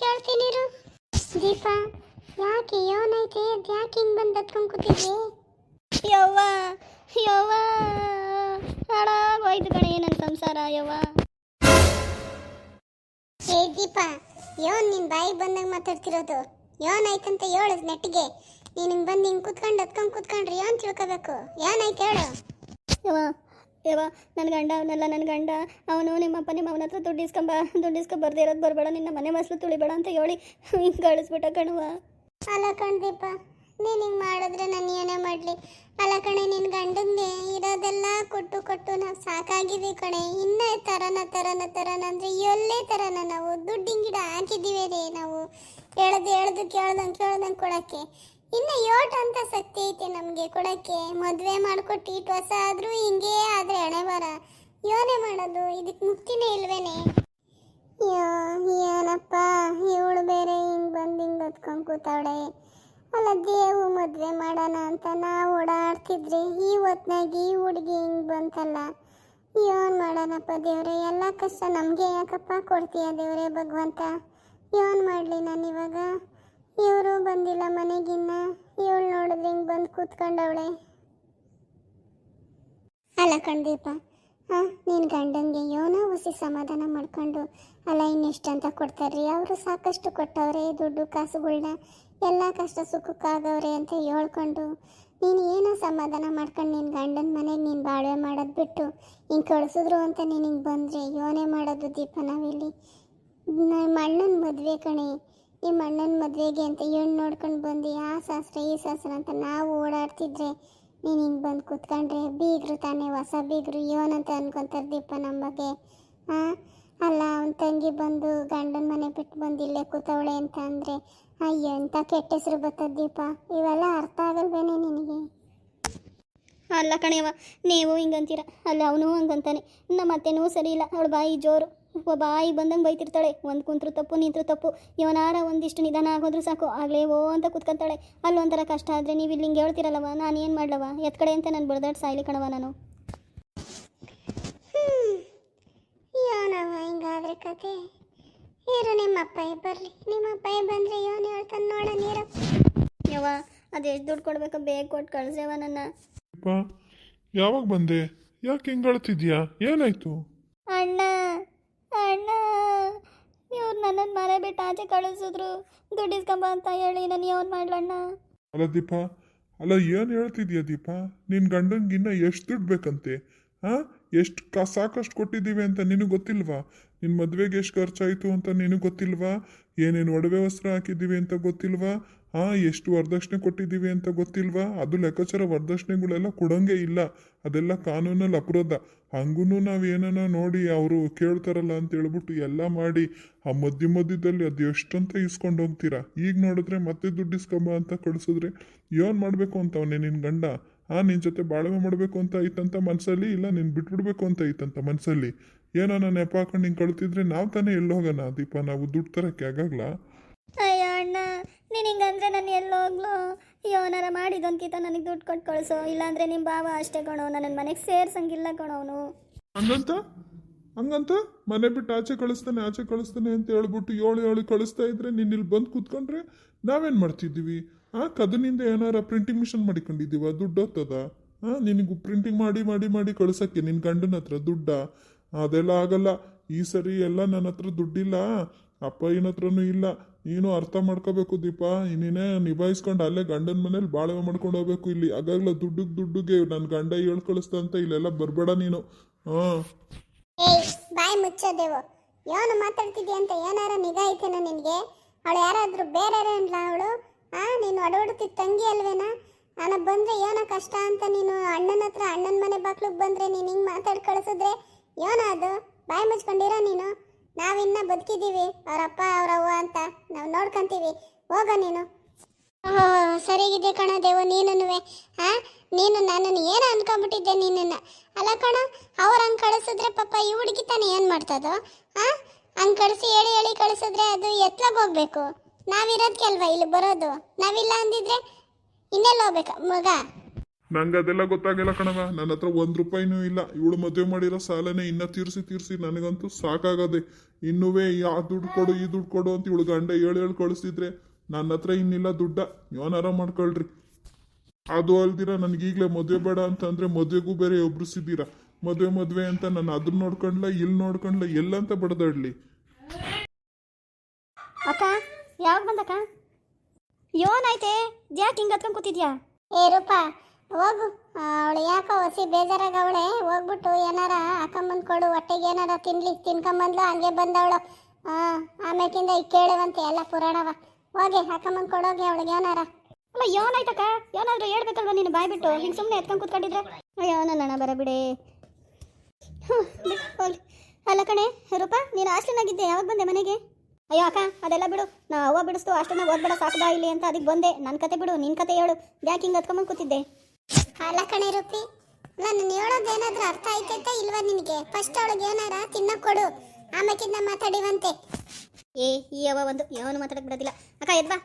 ಕೇಳ್ತೀನಿ ದೀಪಾ ಯಾಕೆ ಏನೈತೆ ಯಾಕೆ ಹಿಂಗ್ ಬಂದು ಹತ್ಕೊಂಡ್ ಕೂತಿದ್ವಿ ಯವ್ವ ಯವ್ವ ಹಾಳಾಗೋಯ್ತು ಕಣೆ ನನ್ನ ಸಂಸಾರ ಯವ್ವ. ಏ ದೀಪಾ ಯೋನ್ ನಿನ್ ಬಾಯಿಗೆ ಬಂದಾಗ ಮಾತಾಡ್ತಿರೋದು. ಏನಾಯ್ತಂತ ಹೇಳು ನೆಟ್ಟಿಗೆ. ನೀನು ಹಿಂಗ್ ಬಂದು ಹಿಂಗ್ ಕುತ್ಕೊಂಡು ಹತ್ಕೊಂಡ್ ಕುತ್ಕೊಂಡ್ರಿ ಯೋನ್ ತಿಳ್ಕೊಬೇಕು. ಏನಾಯ್ತು ಹೇಳು. ಯವ್ವ ಯವ್ವ ನನ್ನ ಗಂಡ ಅವನಲ್ಲ ನನ್ನ ಗಂಡ, ಅವನು ನಿಮ್ಮಪ್ಪ ನಿಮ್ಮ ಅವನ ಹತ್ರ ದುಡ್ಡು ಇಸ್ಕೊಂಬ, ದುಡ್ಡು ಇರೋದು ಬರಬೇಡ, ನಿನ್ನ ಮನೆ ಮಸಲು ತುಳಿಬೇಡ ಅಂತ ಹೇಳಿ ಹಿಂಗೆ ಕಳಿಸ್ಬಿಟ್ಟ ಕಣವ್ವ. ಅಲ್ಲ ಕಣ್ ನೀನು ಹಿಂಗ್ ಮಾಡಿದ್ರೆ ನಾನು ಏನೇ ಮಾಡ್ಲಿ? ಅಲ್ಲ ಕಣೆ, ನಿನ್ ಗಂಡಂಗೆ ಇರೋದೆಲ್ಲ ಕೊಟ್ಟು ಕೊಟ್ಟು ನಾವು ಸಾಕಾಗಿದ್ದೀವಿ ಕಣೆ. ಇನ್ನ ತರನ ತರನ ತರನ ಅಂದ್ರೆ ಎಲ್ಲೇ ತರನ ನಾವು. ದುಡ್ಡಿನ ಗಿಡ ಹಾಕಿದ್ದೀವಿ ರೀ ನಾವು. ಹೇಳ್ದು ಹೇಳ್ದು, ಕೇಳ್ದಂಗೆ ಕೇಳ್ದಂಗೆ ಕೊಡಕ್ಕೆ. ಇನ್ನು ಯೋಟ್ ಅಂತ ಸತ್ಯ ಐತೆ ನಮಗೆ ಕೊಡಕ್ಕೆ. ಮದುವೆ ಮಾಡ್ಕೊಟ್ಟು ಇಟ್ಟು ಹೊಸ ಆದ್ರೂ ಹಿಂಗೆ ಆದ್ರೆ ಹಣೆ ಬರ ಯೋನೆ ಮಾಡೋದು ಇದಕ್ಕೆ ಮುಕ್ತಿನೇ ಇಲ್ವೇನೆ? ಏನಪ್ಪ, ಇವಳು ಬೇರೆ ಹಿಂಗ್ ಬಂದು ಹಿಂಗ್ ಹೊತ್ಕೊಂಡ್ ಕೂತಾವಳೆ. ಅಲ್ಲ, ದೇವು ಮದುವೆ ಮಾಡೋಣ ಅಂತ ನಾವು ಓಡಾಡ್ತಿದ್ರೆ. ಈ ಹೊತ್ನಾಗ ಈ ಹುಡುಗಿ ಹಿಂಗೆ ಬಂತಲ್ಲ. ಏನು ಮಾಡೋಣಪ್ಪ ದೇವ್ರೆ, ಎಲ್ಲ ಕಷ್ಟ ನಮಗೆ ಯಾಕಪ್ಪ ಕೊಡ್ತೀಯ ದೇವ್ರೆ ಭಗವಂತ? ಏನು ಮಾಡಲಿ ನಾನು ಇವಾಗ? ಇವರು ಬಂದಿಲ್ಲ ಮನೆಗಿನ್ನ. ಇವಳು ನೋಡಿದ್ರೆ ಹಿಂಗೆ ಬಂದು ಕೂತ್ಕೊಂಡವಳೆ. ಅಲ್ಲ ಕಣ್ದೀಪ ಹಾಂ ನೀನು ಗಂಡನಿಗೆ ಏನೋ ಹುಸಿ ಸಮಾಧಾನ ಮಾಡ್ಕೊಂಡು ಅಲ್ಲ ಇನ್ನೆಷ್ಟಂತ ಕೊಡ್ತಾರ್ರಿ? ಅವರು ಸಾಕಷ್ಟು ಕೊಟ್ಟವ್ರೆ ದುಡ್ಡು, ಕಾಸುಗಳ್ನ. ಎಲ್ಲ ಕಷ್ಟ ಸುಖಕ್ಕಾಗವ್ರೆ ಅಂತ ಹೇಳ್ಕೊಂಡು ನೀನು ಏನೋ ಸಮಾಧಾನ ಮಾಡ್ಕೊಂಡು ನಿನ್ನ ಗಂಡನ ಮನೆಗೆ ನೀನು ಬಾಳ್ವೆ ಮಾಡೋದು ಬಿಟ್ಟು ಹಿಂಗೆ ಕಳಿಸಿದ್ರು ಅಂತ ನೀನು ಬಂದರೆ ಯೋನೆ ಮಾಡೋದು ದೀಪ ನಾವಿಲ್ಲಿ. ನಮ್ಮ ಅಣ್ಣನ ಮದುವೆ ಕಣೆ. ನಿಮ್ಮ ಅಣ್ಣನ ಮದುವೆಗೆ ಅಂತ ಹೆಣ್ಣು ನೋಡ್ಕೊಂಡು ಬಂದು ಆ ಶಾಸ್ತ್ರ ಈ ಶಾಸ್ತ್ರ ಅಂತ ನಾವು ಓಡಾಡ್ತಿದ್ರೆ ನೀನು ಹಿಂಗೆ ಬಂದು ಕೂತ್ಕೊಂಡ್ರೆ ಬೀಗರು ತಾನೇ, ಹೊಸ ಬೀಗರು ಯೋನಂತ ಅನ್ಕೊಂತಾರೆ ದೀಪ ನಮ್ಮ ಬಗ್ಗೆ ಹಾಂ ಅಲ್ಲ, ಅವನ ತಂಗಿ ಬಂದು ಗಂಡನ ಮನೆ ಬಿಟ್ಟು ಬಂದು ಇಲ್ಲೇ ಕೂತವಳೆ ಅಂತ ಅಂದರೆ ಎಂಥ ಕೆಟ್ಟ ಹೆಸರು ಬರ್ತದೆ ದೀಪ. ಇವೆಲ್ಲ ಅರ್ಥ ಆಗಲ್ವೇನೆ ನಿನಗೆ? ಅಲ್ಲ ಕಣೆಯವ್ವ, ನೀವು ಹಿಂಗಂತೀರ. ಅಲ್ಲ, ಅವನು ಹಂಗಂತಾನೆ. ನಮ್ಮ ಅತ್ತೆನೂ ಸರಿ ಇಲ್ಲ. ಅವಳು ಬಾಯಿ ಜೋರು. ಒಬ್ಬ ಬಾಯಿ ಬಂದಂಗೆ ಬೈತಿರ್ತಾಳೆ. ಒಂದು ಕುಂತ್ರು ತಪ್ಪು, ನಿಂತರು ತಪ್ಪು. ಇವನಾರ ಒಂದಿಷ್ಟು ನಿಧಾನ ಆಗೋದ್ರು ಸಾಕು. ಆಗಲೇ ಓ ಅಂತ ಕುತ್ಕೊಂತಾಳೆ. ಅಲ್ಲೊಂಥರ ಕಷ್ಟ ಆದರೆ ನೀವು ಇಲ್ಲಿ ಹಿಂಗೆ ಹೇಳ್ತಿರಲ್ಲವ ನಾನು ಏನು ಮಾಡ್ಲವ ಎತ್ಕಡೆ ಅಂತ ನಾನು ಬಡ್ದಾಡ್ ಸಾಯ್ಲಿ ಕಣವ ನಾನು ಏನವ ಹಿಂಗಾದ್ರೆ ಕತೆ. ಇರು ನಿಮ್ಮ ಅಪ್ಪಾಯಿ ಬರಲಿ. ನಿಮ್ಮ ಅಪ್ಪಾಯಿ ಬಂದರೆ ಏನು ಹೇಳ್ತಾನೆ ನೋಡ ನೀರು. ಯವ್ವ ಅದೆಷ್ಟು ದುಡ್ಡು ಕೊಡ್ಬೇಕು ಬೇಗ ಕೊಟ್ಟು ಕಳ್ಸೇವ ನನ್ನ. ಅಪ್ಪ ಯಾವಾಗ ಬಂದೆ? ಯಾಕೆ ಹಿಂಗೆ ಅಳ್ತಿದ್ಯಾ ಏನಾಯ್ತು? ಅಣ್ಣ ಅಣ್ಣ ಇವ್ರು ನನ್ನನ್ನು ಮನೆ ಬಿಟ್ಟು ಆಚೆ ಕಳಿಸಿದ್ರು. ದುಡ್ಡು ಇಸ್ಕೊಂಬ ಅಂತ ಹೇಳಿ ನಾನು ಯಾವನ್ ಮಾಡ್ಲಣ್ಣ ಅಲ್ಲ ದೀಪ ಅಲ್ಲ ಏನು ಹೇಳ್ತಿದ್ಯಾ ದೀಪ? ನಿನ್ನ ಗಂಡಂಗಿನ್ನ ಎಷ್ಟು ದುಡ್ಡು ಬೇಕಂತೆ ಹಾಂ? ಎಷ್ಟು ಕ, ಸಾಕಷ್ಟು ಕೊಟ್ಟಿದ್ದೀವಿ ಅಂತ ನಿನಗೆ ಗೊತ್ತಿಲ್ವಾ? ನಿನ್ನ ಮದುವೆಗೆ ಎಷ್ಟು ಖರ್ಚಾಯಿತು ಅಂತ ನಿನಗೆ ಗೊತ್ತಿಲ್ವಾ? ಏನೇನು ಒಡವೆ ವಸ್ತ್ರ ಹಾಕಿದ್ದೀವಿ ಅಂತ ಗೊತ್ತಿಲ್ವಾ? ಹಾಂ, ಎಷ್ಟು ವರದಕ್ಷಿಣೆ ಕೊಟ್ಟಿದ್ದೀವಿ ಅಂತ ಗೊತ್ತಿಲ್ವಾ? ಅದು ಲೆಕ್ಕಾಚಾರ ವರದಕ್ಷಿಣೆಗಳೆಲ್ಲ ಕೊಡೋಂಗೆ ಇಲ್ಲ. ಅದೆಲ್ಲ ಕಾನೂನಲ್ಲಿ ಅಪರಾಧ. ಹಂಗೂ ನಾವು ಏನನ್ನ ನೋಡಿ ಅವರು ಕೇಳ್ತಾರಲ್ಲ ಅಂತ ಹೇಳ್ಬಿಟ್ಟು ಎಲ್ಲ ಮಾಡಿ ಆ ಮಧ್ಯ ಮಧ್ಯದಲ್ಲಿ ಅದು ಎಷ್ಟಂತ ಇಸ್ಕೊಂಡು ಹೋಗ್ತೀರಾ? ಈಗ ನೋಡಿದ್ರೆ ಮತ್ತೆ ದುಡ್ಡು ಇಸ್ಕೊಂಬ ಅಂತ ಕಳಿಸಿದ್ರೆ ಏನು ಮಾಡಬೇಕು ಅಂತವನೇ ನಿನ್ನ ಗಂಡ? ಹಾಂ ನಿನ್ನ ಜೊತೆ ಬಾಳ್ವೆ ಮಾಡಬೇಕು ಅಂತ ಐತಂತ ಮನಸ್ಸಲ್ಲಿ ಇಲ್ಲ ನೀನು ಬಿಟ್ಬಿಡ್ಬೇಕು ಅಂತ ಐತಂತ ಮನಸ್ಸಲ್ಲಿ ಏನೋ ನಾನು ನೆಪ ಹಾಕೊಂಡು ಹಿಂಗೆ ಕಳ್ತಿದ್ರೆ ನಾವು ತಾನೇ ಎಲ್ಲಿ ಹೋಗೋಣ? ದೀಪ ನಾವು ದುಡ್ಡು ತರಕ್ಕೆ ಆಗಾಗ್ಲ ಅಯ್ಯೋ ಅಣ್ಣ ನೀನು ಹಿಂಗಂದ್ರೆ ನಾನು ಎಲ್ಲಿ ಹೋಗ್ಲು? ಯೋನಾರ ಮಾಡಿದೊಂದ್ಕಿತ ನನಗೆ ದುಡ್ಡು ಕೊಟ್ಟು ಕಳಿಸೋ. ಇಲ್ಲಾಂದ್ರೆ ನಿಮ್ಮ ಬಾವ ಅಷ್ಟೇ ಕಣೋ ನನ್ನ ಮನೆಗೆ ಸೇರ್ಸಂಗಿಲ್ಲ ಕಣೋ ಅವನು. ಹಂಗಂತ? ಹಂಗಂತ? ಮನೆ ಬಿಟ್ಟು ಆಚೆ ಕಳಿಸ್ತಾನೆ ಆಚೆ ಕಳಿಸ್ತಾನೆ ಅಂತ ಹೇಳ್ಬಿಟ್ಟು ಏಳು ಏಳು ಕಳಿಸ್ತಾ ಇದ್ರೆ ನೀನು ಇಲ್ಲಿ ಬಂದು ಕೂತ್ಕೊಂಡ್ರೆ ನಾವೇನು ಮಾಡ್ತಿದ್ದೀವಿ? ಆ ಕದನಿಂದ ಏನಾರ ಪ್ರಿಂಟಿಂಗ್ ಮಿಷನ್ ಮಾಡಿಕೊಂಡಿದ್ದೀವ? ದುಡ್ಡು ಹೋಗ್ತದ? ಹಾಂ ನಿನಗೆ ಪ್ರಿಂಟಿಂಗ್ ಮಾಡಿ ಮಾಡಿ ಮಾಡಿ ಕಳ್ಸಕ್ಕೆ ನಿನ್ನ ಗಂಡನ ಹತ್ರ ದುಡ್ಡ? ಅದೆಲ್ಲ ಆಗಲ್ಲ. ಈ ಸರಿ ಎಲ್ಲ ನನ್ನ ಹತ್ರ ದುಡ್ಡಿಲ್ಲ. ಅಪ್ಪ ಹತ್ರನೂ ಇಲ್ಲ. ನೀನು ಅರ್ಥ ಮಾಡ್ಕೋಬೇಕು ದೀಪ. ನೀನೇ ನಿಭಾಯಿಸ್ಕೊಂಡು ಅಲ್ಲೇ ಗಂಡನ ಮನೇಲಿ ಬಾಳ್ವೆ ಮಾಡ್ಕೊಂಡು ಹೋಗ್ಬೇಕು ಇಲ್ಲಿ. ಆಗಾಗ್ಲ ದುಡ್ಡಿಗೆ ದುಡ್ಡುಗೆ ನನ್ನ ಗಂಡ ಹೇಳ್ ಕಳಿಸ್ತಾ ಅಂತ ಇಲ್ಲೆಲ್ಲ ಬರಬೇಡ ನೀನು. ಹಾಂ ಬಾಯಿ ಅಂತ ಏನಾರ ನಿಗಾ ಐತೇನ ನಿನಗೆ? ಅವಳು ಯಾರಾದ್ರೂ ಬೇರೆ ಅವಳು? ಆ, ನೀನು ಅಡವಡ್ತಿದ್ದ ತಂಗಿ ಅಲ್ವೇನಾ? ನಾನು ಬಂದ್ರೆ ಏನೋ ಕಷ್ಟ ಅಂತ ನೀನು ಅಣ್ಣನ ಹತ್ರ ಅಣ್ಣನ ಮನೆ ಬಾಗ್ಲಿಗೆ ಬಂದ್ರೆ ನೀನು ಹಿಂಗೆ ಮಾತಾಡಿ ಕಳಿಸಿದ್ರೆ ಏನೋ ಅದು? ಬಾಯಿ ಮುಚ್ಕೊಂಡಿರೋ ನೀನು? ನಾವಿನ್ನ ಬದುಕಿದ್ದೀವಿ ಅವರಪ್ಪ ಅವರವ್ವ ಅಂತ ನಾವು ನೋಡ್ಕೊಂತೀವಿ. ಹೋಗ ನೀನು. ಓಹೋ ಸರಿಗಿದೆ ಕಣ ದೇವು, ನೀನುನುವೆ. ಹಾ ನೀನು ನನ್ನನ್ನು ಏನು ಅನ್ಕೊಂಬಿಟ್ಟಿದ್ದೆ ನಿನ್ನನ್ನು ಅಲ್ಲ ಕಣ, ಅವ್ರು ಹಂಗೆ ಕಳಿಸಿದ್ರೆ ಪಾಪ ಈ ಹುಡುಗಿ ತಾನೇ ಏನು ಮಾಡ್ತದೋ? ಹಾ ಹಂಗೆ ಕಳಿಸಿ ಹೇಳಿ ಹೇಳಿ ಕಳಿಸಿದ್ರೆ ಅದು ಎತ್ಲಾಗ ಹೋಗ್ಬೇಕು. ನಾವಿರೋದಕ್ಕೆ ಅಲ್ವಾ ಇಲ್ಲಿ ಬರೋದು. ನಾವಿಲ್ಲ ಅಂದಿದ್ರೆ ಇನ್ನೆಲ್ಲ ಹೋಗ್ಬೇಕಾ, ಮಗ? ನಂಗೆ ಅದೆಲ್ಲ ಗೊತ್ತಾಗಿಲ್ಲ ಕಣವ ನನ್ನ ಹತ್ರ ಒಂದು ರೂಪಾಯಿನೂ ಇಲ್ಲ. ಇವಳು ಮದುವೆ ಮಾಡಿರೋ ಸಾಲನೇ ಇನ್ನ ತೀರಿಸಿ ತೀರಿಸಿ ನನಗಂತೂ ಸಾಕಾಗದೆ. ಇನ್ನುವೇ ಯಾ ದುಡ್ಡು ಕೊಡು, ಈ ದುಡ್ಡು ಕೊಡು ಅಂತ ಇವಳು ಗಂಡ ಹೇಳಿ ಹೇಳಿ ಕಳಿಸಿದ್ರೆ ನನ್ನ ಹತ್ರ ಇನ್ನಿಲ್ಲ ದುಡ್ಡ. ಯೋನಾರ ಮಾಡ್ಕೊಳ್ರಿ. ಅದು ಅಲ್ದಿರ ನನಗೆ ಈಗಲೇ ಮದುವೆ ಬೇಡ ಅಂತಂದರೆ ಮದುವೆಗೂ ಬೇರೆ ಒಬ್ರಿಸಿದ್ದೀರಾ ಮದುವೆ ಮದುವೆ ಅಂತ ನಾನು ಅದನ್ನ ನೋಡ್ಕೊಂಡ್ಲ ಇಲ್ಲಿ ನೋಡ್ಕೊಂಡ್ಲ, ಎಲ್ಲಂತ ಬಡದಾಡ್ಲಿ ಅಕ್ಕ ಯಾವಾಗ ಬಂದಕ್ಕ? ಯೋನಾಯ್ತೆ ಯಾಕೆ ಹಿಂಗೆ ಹತ್ಕೊಂಡು ಕೂತಿದ್ಯಾ? ಏ ರೂಪ ಹೋಗು. ಅವಳು ಯಾಕೋ ಹೊಸಿ ಬೇಜಾರಾಗವಳೆ ಹೋಗ್ಬಿಟ್ಟು ಏನಾರ ಹಾಕೊಂಬಂದ್ ಕೊಡು ಹೊಟ್ಟೆಗೆ ಏನಾರ ತಿನ್ಲಿ ತಿನ್ಕೊಂಬಂದ್ಲು ಹಂಗೆ ಬಂದವಳು. ಹಾ ಆಮೇಕಿಂದ ಈಗ ಕೇಳುವಂತೆ ಎಲ್ಲ ಪುರಾಣವ. ಹೋಗಿ ಹಾಕೊಂಬಂದ್ ಕೊಡೋಗಿ ಅವಳಿಗೆ ಏನಾರ. ಅಲ್ಲ ಯೋನಾಯ್ತಕ್ಕ ಏನಾದ್ರು ಹೇಳ್ಬೇಕಲ್ವ ನೀನು ಬಾಯ್ ಬಿಟ್ಟು ಹಿಂಗೆ ಸುಮ್ಮನೆ ಎತ್ಕೊಂಡು ಕೂತ್ಕೊಂಡಿದ್ರೆ? ಅಯ್ಯೋ ನನ್ನ ಬರ ಬಿಡೆ ಅಲ್ಲ ಕಣೆ ರೂಪ ನೀನು ಹಾಸ್ಟೆಲ್ನಾಗಿದ್ದೆ ಯಾವಾಗ ಬಂದೆ ಮನೆಗೆ? ಅಯ್ಯೋ ಅಕ್ಕ ಅದೆಲ್ಲ ಬಿಡು. ನಾ ಅವ್ವ ಬಿಡಿಸ್ತು ಅಷ್ಟನ್ನ ಓದ್ಬೇಡ ಸಾಕಬಾ ಇಲ್ಲಿ ಅಂತ ಅದಕ್ಕೆ ಬಂದೆ. ನನ್ನ ಕತೆ ಬಿಡು ನಿನ್ನ ಕತೆ ಹೇಳು. ಯಾಕೆ ಹಿಂಗೆ ಹತ್ಕೊಂಬಂದು ಕೂತಿದ್ದೆ. ಅಲ್ಲ ಕಣೆ ರೂಪಿ ನಾನು ಹೇಳೋದೇನಾದ್ರೂ ಅರ್ಥ ಆಯ್ತೈತಾ ಇಲ್ವಾ ನಿನಗೆ? ಫಸ್ಟ್ ಅವಳಿಗೆ ಏನಾರ ತಿನ್ನಕ್ಕೆ ಕೊಡು. ಆಮೇಕಿಂದ ಮಾತಾಡಿವಂತೆ ಏ ಈ ಅವ್ವ ಒಂದು ಯಾವನು ಮಾತಾಡಕ್ಕೆ ಬಿಡೋದಿಲ್ಲ. ಅಕ್ಕ ಎದ್ ಬಾ.